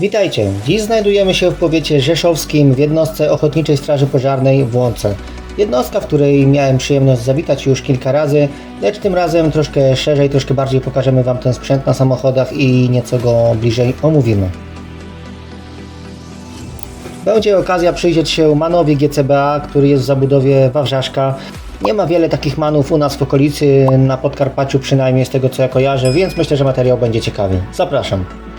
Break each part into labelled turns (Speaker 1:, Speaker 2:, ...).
Speaker 1: Witajcie. Dziś znajdujemy się w powiecie rzeszowskim w jednostce Ochotniczej Straży Pożarnej w Łące. Jednostka, w której miałem przyjemność zawitać już kilka razy, lecz tym razem troszkę szerzej, troszkę bardziej pokażemy Wam ten sprzęt na samochodach i nieco go bliżej omówimy. Będzie okazja przyjrzeć się manowi GCBA, który jest w zabudowie Wawrzaszka. Nie ma wiele takich manów u nas w okolicy, na Podkarpaciu przynajmniej z tego co ja kojarzę, więc myślę, że materiał będzie ciekawy. Zapraszam.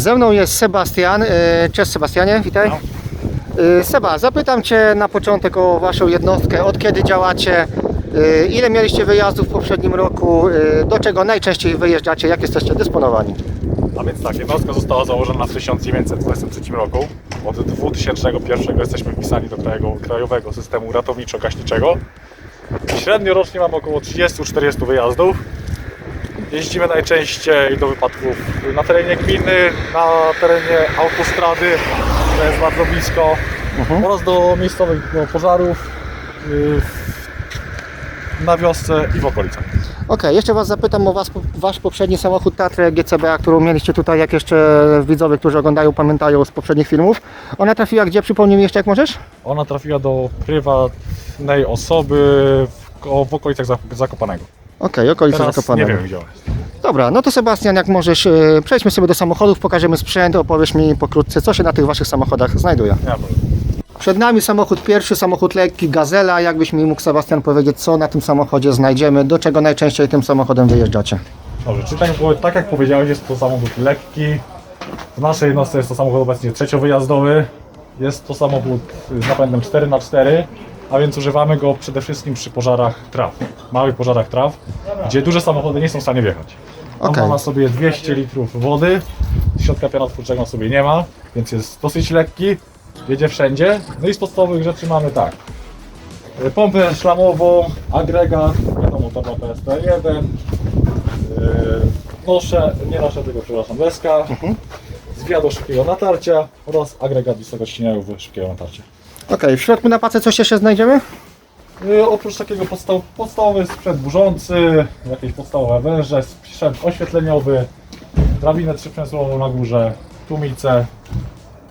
Speaker 1: Ze mną jest Sebastian. E, Cześć Sebastianie, witaj. E, Seba, zapytam Cię na początek o Waszą jednostkę. Od kiedy działacie? E, Ile mieliście wyjazdów w poprzednim roku? Do czego najczęściej wyjeżdżacie? Jak jesteście dysponowani?
Speaker 2: A więc tak, jednostka została założona w 1923 roku. Od 2001 jesteśmy wpisani do krajowego, krajowego systemu ratowniczo-gaśniczego. Średnio rocznie mamy około 30-40 wyjazdów. Jeździmy najczęściej do wypadków na terenie gminy, na terenie autostrady, to jest bardzo blisko, oraz do miejscowych no, pożarów yy, na wiosce i w okolicach.
Speaker 1: Okej, jeszcze Was zapytam o was, Wasz poprzedni samochód Tatrę GCBA, którą mieliście tutaj, jak jeszcze widzowie, którzy oglądają, pamiętają z poprzednich filmów. Ona trafiła gdzie? Przypomnij mi jeszcze, jak możesz?
Speaker 2: Ona trafiła do prywatnej osoby w, w okolicach Zak- Zakopanego.
Speaker 1: Okej, okolice
Speaker 2: Teraz
Speaker 1: Zakopanego.
Speaker 2: nie wiem gdzie jest.
Speaker 1: Dobra, no to Sebastian, jak możesz, e, przejdźmy sobie do samochodów, pokażemy sprzęt, opowiesz mi pokrótce, co się na tych Waszych samochodach znajduje.
Speaker 2: Nie wiem.
Speaker 1: Przed nami samochód pierwszy, samochód lekki, Gazela. Jakbyś mi mógł, Sebastian, powiedzieć, co na tym samochodzie znajdziemy, do czego najczęściej tym samochodem wyjeżdżacie?
Speaker 2: Dobrze, czy tak, bo, tak jak powiedziałeś, jest to samochód lekki. W naszej jednostce jest to samochód obecnie trzeciowyjazdowy. Jest to samochód z napędem 4x4, a więc używamy go przede wszystkim przy pożarach traw, małych pożarach traw, gdzie duże samochody nie są w stanie wjechać. On
Speaker 1: Okej.
Speaker 2: ma na sobie 200 litrów wody, środka pianotwórczego na sobie nie ma, więc jest dosyć lekki, jedzie wszędzie. No i z podstawowych rzeczy mamy tak. y, Pompę szlamową, agregat, wiadomo to PSP1, yy, noszę, nie noszę tego, przepraszam, deska, zwiadło szybkiego natarcia oraz agregat wysokościeniowego szybkiego natarcia.
Speaker 1: Okej, w środku na pace coś jeszcze znajdziemy?
Speaker 2: Yy, oprócz takiego podstaw, podstawowy sprzęt burzący, jakieś podstawowe węże, sprzęt oświetleniowy, drabinę trzyprzęsłową na górze, tłumice,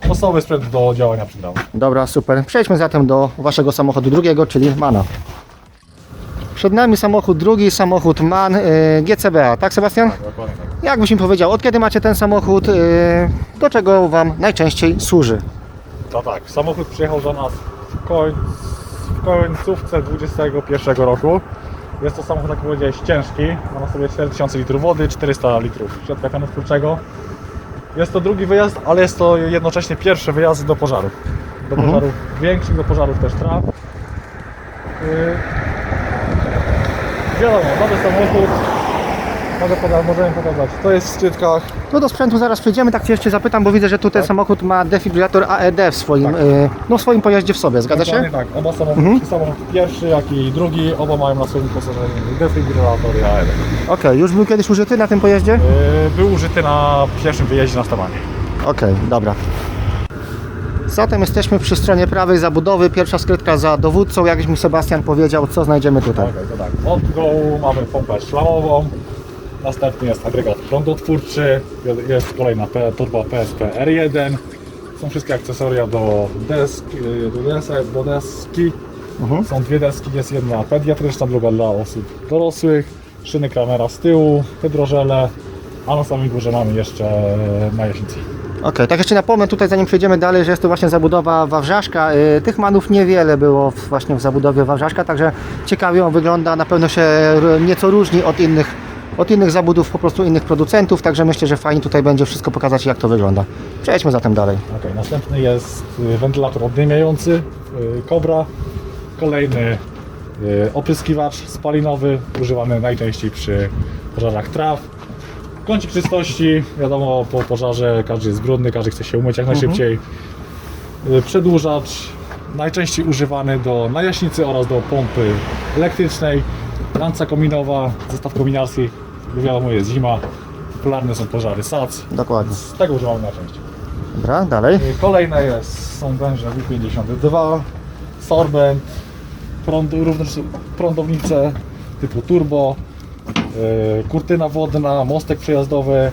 Speaker 2: Podstawowy sprzęt do działania przy dramach.
Speaker 1: Dobra, super. Przejdźmy zatem do waszego samochodu drugiego, czyli Mana. Przed nami samochód drugi, samochód MAN y, GCBA, tak Sebastian?
Speaker 2: Dokładnie tak.
Speaker 1: Jakbyś mi powiedział, od kiedy macie ten samochód, y, do czego wam najczęściej służy?
Speaker 2: To tak, samochód przyjechał do nas w, koń, w końcówce 21 roku. Jest to samochód, jak powiedziałeś, ciężki. Ma na sobie 4000 litrów wody, 400 litrów środka pianu twórczego. Jest to drugi wyjazd, ale jest to jednocześnie pierwszy wyjazd do pożarów. Do
Speaker 1: Mhm.
Speaker 2: pożarów większych, do pożarów też traw. Yy, wiadomo, nowy samochód. Mogę poda- możemy pokazać. To jest w szczytkach.
Speaker 1: No do sprzętu zaraz przejdziemy, tak cię jeszcze zapytam, bo widzę, że tutaj
Speaker 2: Tak.
Speaker 1: samochód ma defibrylator AED w swoim,
Speaker 2: Tak.
Speaker 1: y, no, w swoim pojeździe w sobie, zgadza się?
Speaker 2: Tak, oba samochody,
Speaker 1: Mhm.
Speaker 2: samochód pierwszy, jak i drugi, oba mają na swoim wyposażeniu defibrylator i AED.
Speaker 1: Okej, już był kiedyś użyty na tym pojeździe?
Speaker 2: Yy, Był użyty na pierwszym wyjeździe na Stawanie.
Speaker 1: Okej, dobra. Zatem jesteśmy przy stronie prawej zabudowy, pierwsza skrytka za dowódcą, jakś mi Sebastian powiedział, co znajdziemy tutaj.
Speaker 2: Okej, to tak. Od mamy pompę szlamową, następny jest agregat prądotwórczy, jest kolejna torba PSP R1. Są wszystkie akcesoria do deski, do, desek, do deski.
Speaker 1: Mhm.
Speaker 2: Są dwie deski, jest jedna pediatryczna, druga dla osób dorosłych. Szyny Kramera z tyłu, hydrożele, a na samej górze mamy jeszcze najaśnicy.
Speaker 1: Okej, tak jeszcze napomnę tutaj, zanim przejdziemy dalej, że jest to właśnie zabudowa Wawrzaszka. Y, Tych manów niewiele było w, właśnie w zabudowie Wawrzaszka, także ciekawie on wygląda, na pewno się r- nieco różni od innych, od innych zabudów, po prostu innych producentów, także myślę, że fajnie tutaj będzie wszystko pokazać, jak to wygląda. Przejdźmy zatem dalej.
Speaker 2: Okay, następny jest y, wentylator oddymiający y, Cobra. Kolejny y, opryskiwacz spalinowy, używany najczęściej przy pożarach traw. Kącik czystości, wiadomo po pożarze każdy jest brudny, każdy chce się umyć jak najszybciej. Y, Przedłużacz, najczęściej używany do najaśnicy oraz do pompy elektrycznej. Lanca kominowa, zestaw kominarski, bo wiadomo jest zima, popularne są pożary SAC,
Speaker 1: Dokładnie.
Speaker 2: z tego używamy najczęściej.
Speaker 1: Dobra, dalej.
Speaker 2: Kolejne jest, są węże W52, sorbent, prąd, również prądownice typu turbo, yy, kurtyna wodna, mostek przejazdowy.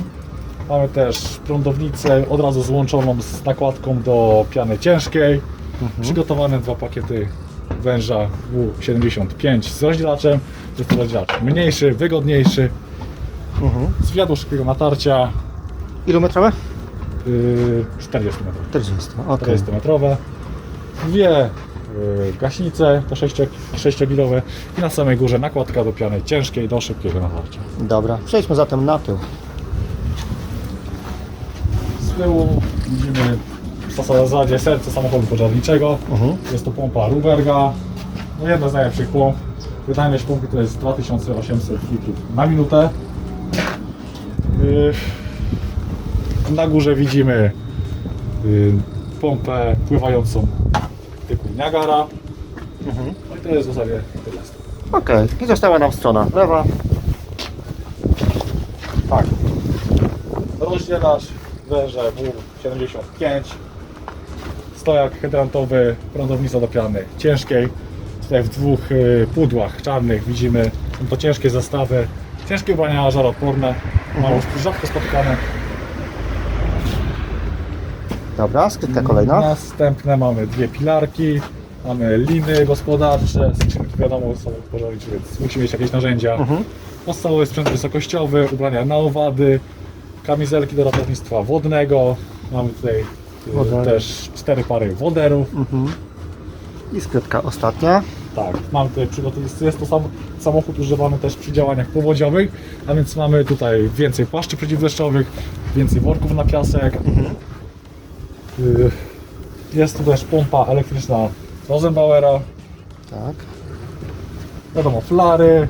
Speaker 2: Mamy też prądownicę od razu złączoną z nakładką do piany ciężkiej. Przygotowane dwa pakiety węża W75 z rozdzielaczem. Jest to rozdzielacz mniejszy, wygodniejszy,
Speaker 1: Mhm.
Speaker 2: z wiatru szybkiego natarcia,
Speaker 1: Ilometrowe?
Speaker 2: yy, 40 metrów.
Speaker 1: 40. Okej.
Speaker 2: 40 metrowe, dwie y, gaśnice te 6-kilowe i na samej górze nakładka do piany ciężkiej do szybkiego natarcia.
Speaker 1: Dobra, przejdźmy zatem na tył.
Speaker 2: Z tyłu widzimy w zasadzie serce samochodu pożarniczego.
Speaker 1: Mhm.
Speaker 2: Jest to pompa Ruberga, no jedna z najlepszych pomp. Wydajność pompy to jest 2800 litrów na minutę. Y, Na górze widzimy y, pompę pływającą typu Niagara.
Speaker 1: Mhm.
Speaker 2: No i to jest w zasadzie tyle.
Speaker 1: Okej, i została nam strona lewa.
Speaker 2: Tak. Rozdzielacz węże W75. Stojak hydrantowy, prądownica do piany ciężkiej. Tutaj w dwóch y, pudłach czarnych widzimy to ciężkie zestawy. Ciężkie ubrania żaroodporne, mało rzadko spotykane.
Speaker 1: Dobra, skrytka kolejna.
Speaker 2: Następne mamy dwie pilarki, mamy liny gospodarcze, skrzynki wiadomo są pożarnicze, więc musimy mieć jakieś narzędzia.
Speaker 1: Mhm.
Speaker 2: Podstawowy sprzęt wysokościowy, ubrania na owady, kamizelki do ratownictwa wodnego. Mamy tutaj y,
Speaker 1: Wodery.
Speaker 2: też cztery pary woderów.
Speaker 1: Mhm. I skrytka ostatnia.
Speaker 2: Tak, mamy tutaj przygotowane, jest to sam, samochód używany też przy działaniach powodziowych, a więc mamy tutaj więcej płaszczy przeciwdeszczowych, więcej worków na piasek. Y, Jest tu też pompa elektryczna Rosenbauera,
Speaker 1: Tak.
Speaker 2: wiadomo, flary,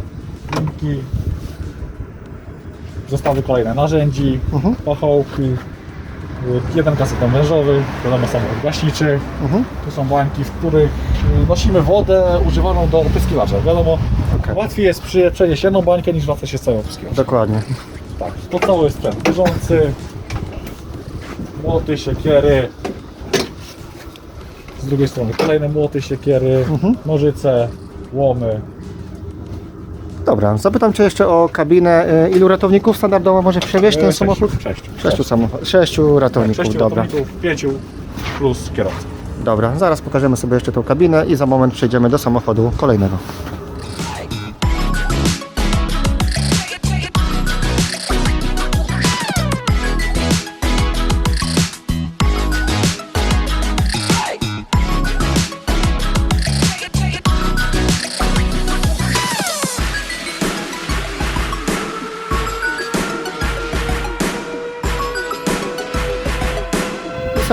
Speaker 2: linki, zestawy kolejne narzędzi,
Speaker 1: Mhm.
Speaker 2: pachołki, y, jeden kaseton wężowy, wiadomo, samochód gaśniczy.
Speaker 1: Mhm.
Speaker 2: Tu są bańki, w których nosimy wodę używaną do opryskiwacza. Wiadomo,
Speaker 1: Okej.
Speaker 2: łatwiej jest przy, przenieść jedną bańkę niż wracać się z całym opryskiwaczem.
Speaker 1: Dokładnie.
Speaker 2: Tak, podstawowy sprzęt bieżący, młoty, siekiery. Z drugiej strony kolejne młoty, siekiery,
Speaker 1: Mhm.
Speaker 2: nożyce, łomy.
Speaker 1: Dobra, zapytam Cię jeszcze o kabinę. Y, Ilu ratowników standardowo może przewieźć ten
Speaker 2: E,
Speaker 1: samochód?
Speaker 2: Sześciu. Sześciu,
Speaker 1: Sześciu samochodów. Sześciu ratowników,
Speaker 2: Sześciu
Speaker 1: dobra.
Speaker 2: ratowników, pięciu plus kierowca.
Speaker 1: Dobra, zaraz pokażemy sobie jeszcze tą kabinę i za moment przejdziemy do samochodu kolejnego.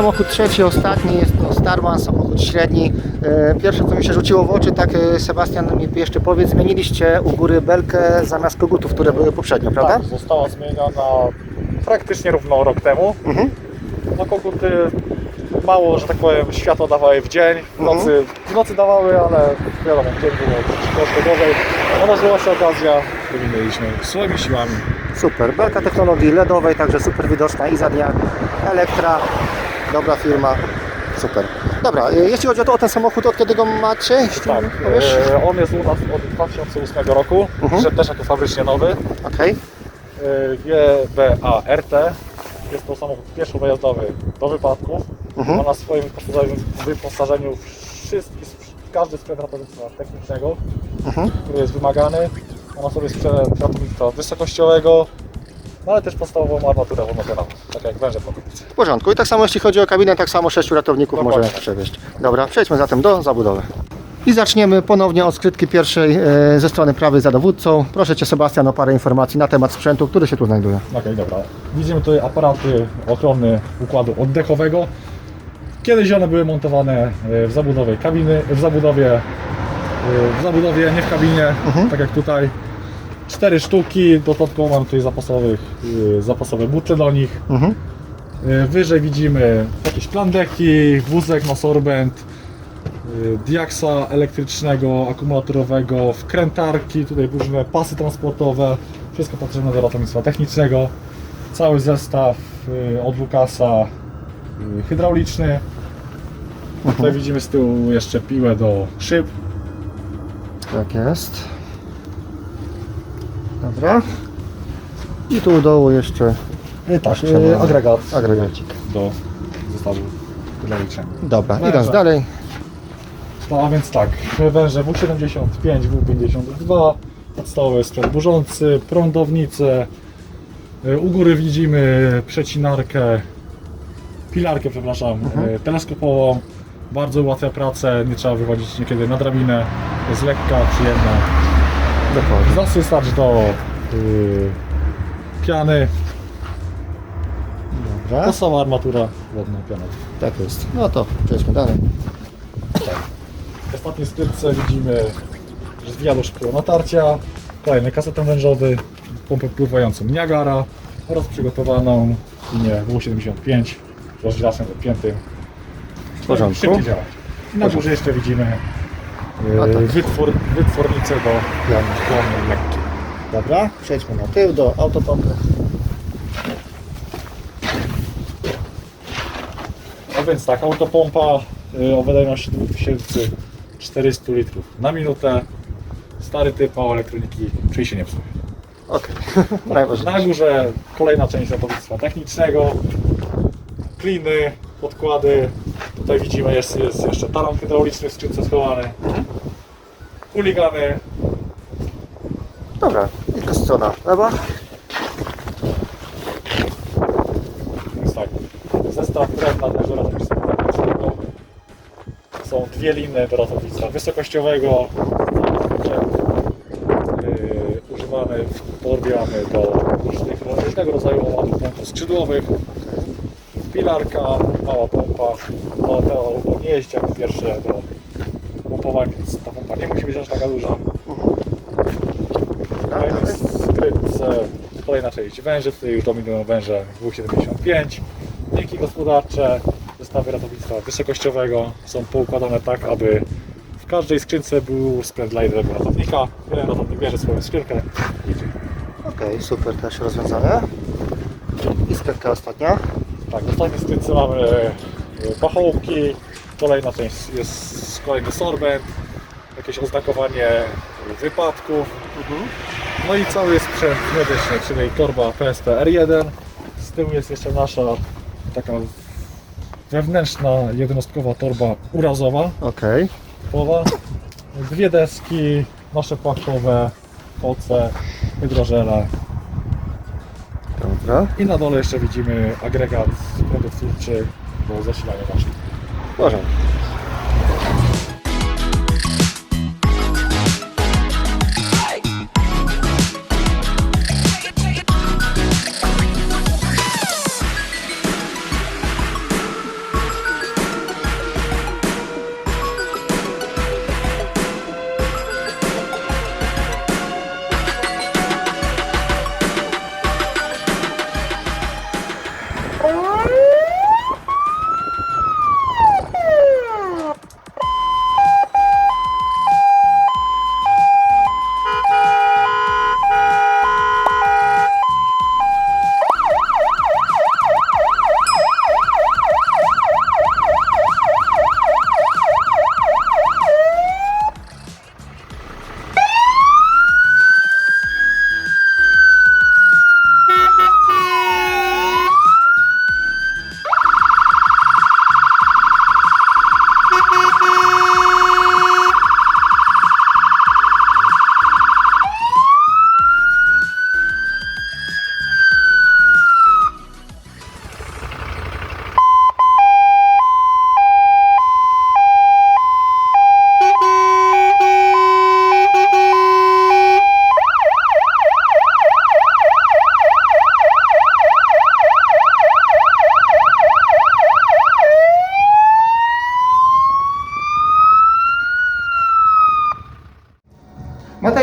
Speaker 1: Samochód trzeci, ostatni, jest to Starman, samochód średni. E, Pierwsze co mi się rzuciło w oczy, tak e, Sebastian mi jeszcze powiedz, zmieniliście u góry belkę zamiast kogutów, które były poprzednio, prawda?
Speaker 2: Tak, została zmieniona praktycznie równo rok temu.
Speaker 1: Mhm.
Speaker 2: No koguty mało, że tak powiem, światło dawały w dzień, w
Speaker 1: Mhm.
Speaker 2: nocy, w nocy dawały, ale wiadomo, w dzień było troszkę gorzej. No nażyła się okazja, wymieniliśmy swoimi siłami.
Speaker 1: Super, belka technologii LEDowej, także super widoczna i za dnia. Elektra, dobra firma, super. Dobra, e, jeśli chodzi o, to, o ten samochód, od kiedy go macie? Jeśli
Speaker 2: Tak,
Speaker 1: powiesz?
Speaker 2: e, on jest u nas od 2008 roku,
Speaker 1: Mhm.
Speaker 2: że też jako fabrycznie nowy.
Speaker 1: Okej,
Speaker 2: E, GBA RT. Jest to samochód pierwszowojazdowy do wypadków.
Speaker 1: Mhm.
Speaker 2: Ma na swoim wyposażeniu, wyposażeniu wszystki, każdy sprzęt ratownictwa technicznego,
Speaker 1: Mhm.
Speaker 2: który jest wymagany. Ma na sobie sprzęt ratownictwa wysokościowego, no ale też podstawową armaturę wodnopionową, tak jak węże pokrytnicy.
Speaker 1: w porządku. I tak samo jeśli chodzi o kabinę, tak samo sześciu ratowników
Speaker 2: Dokładnie
Speaker 1: może
Speaker 2: tak.
Speaker 1: przewieźć. Dobra, przejdźmy zatem do zabudowy. I zaczniemy ponownie od skrytki pierwszej e, ze strony prawej za dowódcą. Proszę Cię Sebastian o parę informacji na temat sprzętu, który się tu znajduje.
Speaker 2: Okej, dobra. Widzimy tutaj aparaty ochrony układu oddechowego. Kiedyś one były montowane e, w zabudowie kabiny, w zabudowie, e, w zabudowie, nie w kabinie, tak jak tutaj. Cztery sztuki, dodatkowo mam tutaj zapasowych, e, zapasowe butle do nich.
Speaker 1: Mhm.
Speaker 2: E, Wyżej widzimy jakieś plandeki, wózek na sorbent, e, diaksa elektrycznego, akumulatorowego, wkrętarki, tutaj różne pasy transportowe, wszystko potrzebne do ratownictwa technicznego. Cały zestaw od Lukasa hydrauliczny. Tutaj widzimy z tyłu jeszcze piłę do szyb.
Speaker 1: Tak jest. Dobra. I tu u dołu jeszcze
Speaker 2: Tak,
Speaker 1: Trzeba-
Speaker 2: agregat
Speaker 1: agregacik.
Speaker 2: do zestawu hydraulicznego.
Speaker 1: Dobra,
Speaker 2: Węże.
Speaker 1: idąc dalej.
Speaker 2: No a więc tak, węże W75, W52, podstawowy sprzęt burzący, prądownice. Y, U góry widzimy przecinarkę, pilarkę, przepraszam, y, teleskopową. Bardzo ułatwia pracę, nie trzeba wychodzić niekiedy na drabinę. Jest lekka, przyjemna.
Speaker 1: Dokładnie.
Speaker 2: Zasysacz do y, piany.
Speaker 1: Dobra.
Speaker 2: To sama armatura wodna piana.
Speaker 1: Tak jest. No to przejdźmy dalej.
Speaker 2: W ostatniej skrytce widzimy zwijadło szybkiego natarcia, kolejny kasetem wężowy, pompę pływającą Niagara oraz przygotowaną linię W75 z rozdzielaczem dopiętym.
Speaker 1: W porządku.
Speaker 2: Szybciej działać. I na górze jeszcze widzimy
Speaker 1: A,
Speaker 2: yy,
Speaker 1: tak.
Speaker 2: wytwór, wytwornicę do
Speaker 1: piany
Speaker 2: lekkiej.
Speaker 1: Dobra, przejdźmy na tył do autopompy.
Speaker 2: A więc tak, autopompa yy, o wydajności 2400 litrów na minutę. Stary typ mało elektroniki, czyli się nie psuje.
Speaker 1: Okej,
Speaker 2: Na
Speaker 1: najważniejsze.
Speaker 2: górze kolejna część ratownictwa technicznego, kliny, podkłady. Tutaj widzimy jest, jest jeszcze taran hydrauliczny w skrzynce schowany.
Speaker 1: Dobra, i strona lewa.
Speaker 2: więc tak, zestaw drewna też do ratownictwa. Są dwie liny do ratownictwa wysokościowego. Yy, używane mamy do różnych, różnego rodzaju pompów skrzydłowych. Pilarka, mała pompa. No, to jeździ jako pierwsze do pompowań, więc ta pompa nie musi być aż taka duża.
Speaker 1: Dobra,
Speaker 2: Kolejny
Speaker 1: dalej.
Speaker 2: skrytce, kolejna część węże, tutaj już dominują węże W75. Linki gospodarcze, zestawy ratownictwa wysokościowego są poukładane tak, aby w każdej skrzynce był sprzęt dla jednego ratownika. Jeden ratownik bierze swoją skrzynkę i idzie.
Speaker 1: Okej, super, też rozwiązane. I skrytka ostatnia.
Speaker 2: Tak, w ostatniej skrytce mamy pachołki, kolejna część jest kolejny sorbent, jakieś oznakowanie wypadków. No i cały sprzęt medyczny, czyli torba PSP R1. Z tyłu jest jeszcze nasza taka wewnętrzna jednostkowa torba urazowa.
Speaker 1: Okej.
Speaker 2: Połowa. Dwie deski, nasze płachtowe, koce, hydrożele.
Speaker 1: Dobra.
Speaker 2: I na dole jeszcze widzimy agregat prądotwórczy do zasilania maszyn.
Speaker 1: W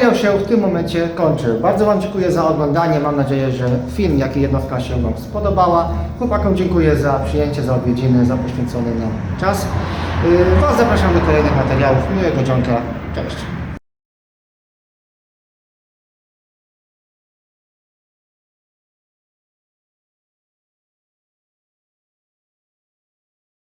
Speaker 1: Materiał się w tym momencie kończy. Bardzo Wam dziękuję za oglądanie. Mam nadzieję, że film, jak i jednostka się Wam spodobała. Chłopakom dziękuję za przyjęcie, za odwiedziny, za poświęcony nam czas. Yy, Was zapraszam do kolejnych materiałów. Miłego dzionka. Cześć.